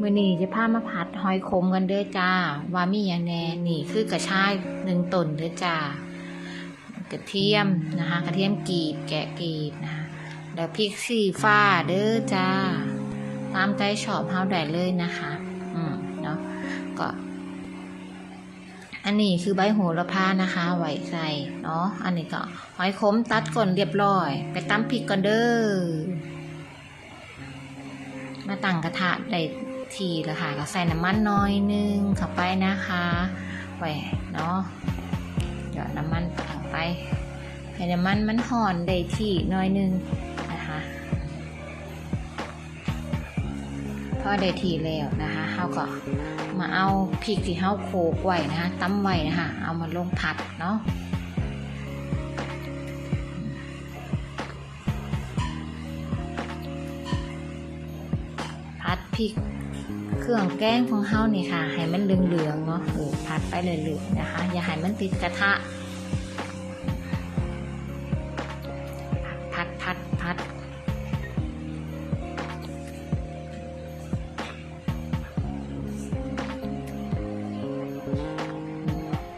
มื่อนี้จะพามาผัดหอยขมกันเด้อจ้า ว่ามีอย่างแน่นี่คือกระชายหนึ่งต้นเด้อจ้ากระเทียมนะคะกระเทียมกรีบแกะกรีบนะคะแล้วพริกสีฟ้าเด้อจ้า ตามใจชอบเฮาได้เลยนะคะ อืมเนาะก็ อันนี้คือใบโหระพานะคะ ไว้ใส่เนาะอันนี้ก็หอยขมตัดก่อนเรียบร้อย ไปตำพริกก่อนเด้อ มาตั้งกระทะได้ทีแล้วค่ะ ก็ใส่น้ำมันน้อยนึงเข้าไปนะคะไว้เนาะเดี๋ยวน้ำมันเข้าไป ให้น้ำมันมันห่อนได้ที่น้อยนึงนะคะพอได้ทีแล้วนะคะเราก็มาเอาพริกที่เราโขกไว้นะคะตำไว้นะคะเอามาลงผัดเนาะ พัดพริกเครื่องแกงของเฮานี่ค่ะให้มันเหลืองๆเนาะเออพัดไปเลยๆนะคะ อย่าให้มันติดกระทะพัดพัดพัด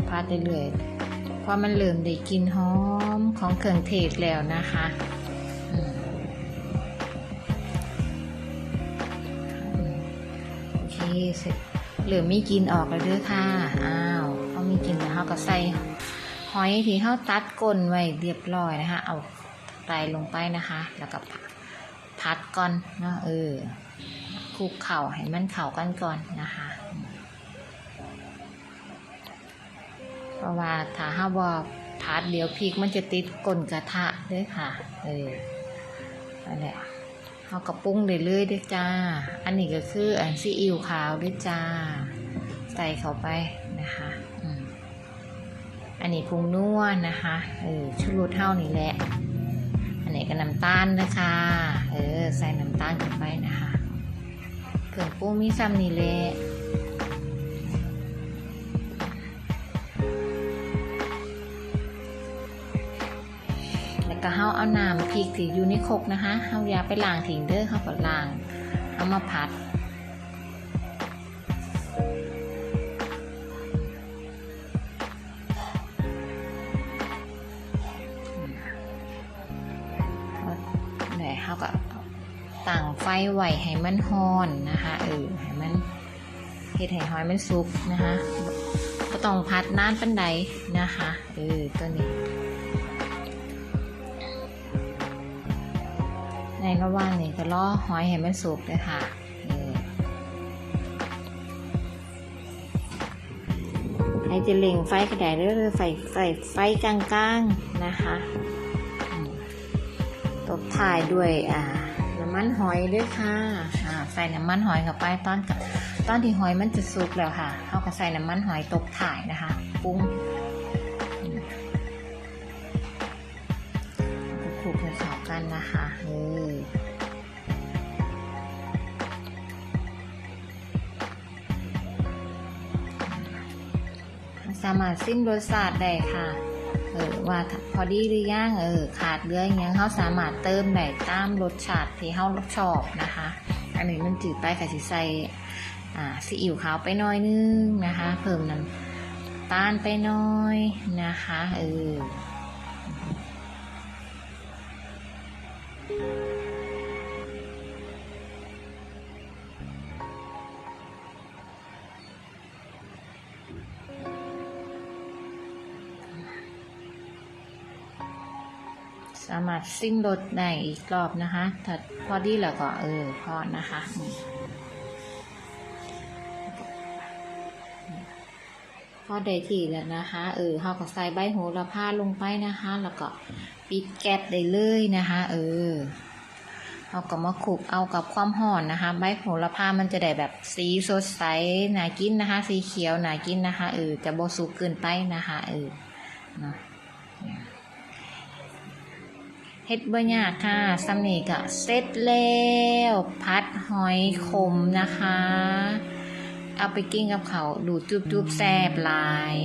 พัดเรื่อยๆพอมันเริ่มได้กลินหอมของเครื่องเทศแล้วนะคะ เคเสร็จเหลือมีกินออกแล้วเด้อค่ะ อ้าวเขามีกินแล้วเขาก็ใส่หอยที่เขาตัดก้นไว้เรียบร้อยนะคะ เอาไตลงไปนะคะ แล้วก็พัดก่อนเนาะเออคลุกเข่าให้มันเข่ากันก่อนนะคะ เพราะว่าถ้าห้าว่าพัดเดี๋ยวพริกมันจะติดก้นกระทะด้วยค่ะ เออนั่นแหละ เอากระปุ้งเรื่อยๆด้วยจ้า อันนี้ก็คืออันซีอิ๊วขาวด้วยจ้า ใส่เข้าไปนะคะอันนี้พุงนัวนะคะเออชุรสเท่านี้แหละ อันนี้ก็น้ำตาลนะคะ เออ ใส่น้ำตาลเข้าไปนะคะเผื่อปรุงมีซ้ำนี่แหละ ก็เฮาเอาน้ำพริกที่อยู่ในคกนะคะเฮายาไปล้างทิ้งเด้อเฮาก็ล้างเอามาผัดเฮาก็ตั้งไฟไว้ให้มันฮอนนะคะเออให้มันเฮ็ดให้หอยมันสุกนะคะก็ต้องพัดนานปันใดนะคะเออตัวนี้ ในระหว่างนี้ก็ล่อหอยให้มันสุกเลยค่ะให้จะเล็งไฟกระไดเรื่อยๆไฟไฟไฟกลางๆนะคะตบถ่ายด้วยอ่าน้ำมันหอยด้วยค่ะอ่าใส่น้ำมันหอยเข้าไปตอนกับตอนที่หอยมันจะสุกแล้วค่ะเขาก็ใส่น้ำมันหอยตบถ่ายนะคะปรุง สามารถซิมรสชาติได้ค่ะ เออว่าพอดีหรือยังเออขาดเรืออย่างเขาสามารถเติมได้ตามรสชาติที่เขาชอบนะคะ อันนี้มันจืดไปค่ะสิใส่อ่าซีอิ๊วขาวไปน้อยนึงนะคะ เพิ่มน้ำตาลไปน้อยนะคะเออ สามารถซิมรสได้อีกรอบนะคะ ถ้าพอดีแล้วก็เออพอนะคะพอได้ที่แล้วนะคะ เออเขาก็ใส่ใบโหระพาลงไปนะคะ แล้วก็ปิดแก๊สได้เลยนะคะ เออเราก็มาคลุกเอากับความห่อนนะคะ ใบโหระพามันจะได้แบบสีสดใสหนากินนะคะ สีเขียวหนากินนะคะ เออจะบสุกเกินไปนะคะ เออเนาะ เฮ็ดบ่ยากค่ะสำนีก็เสร็จแล้วพัดหอยขมนะคะ เอาไปกินกับเขาดูจุบๆแซ่บหลาย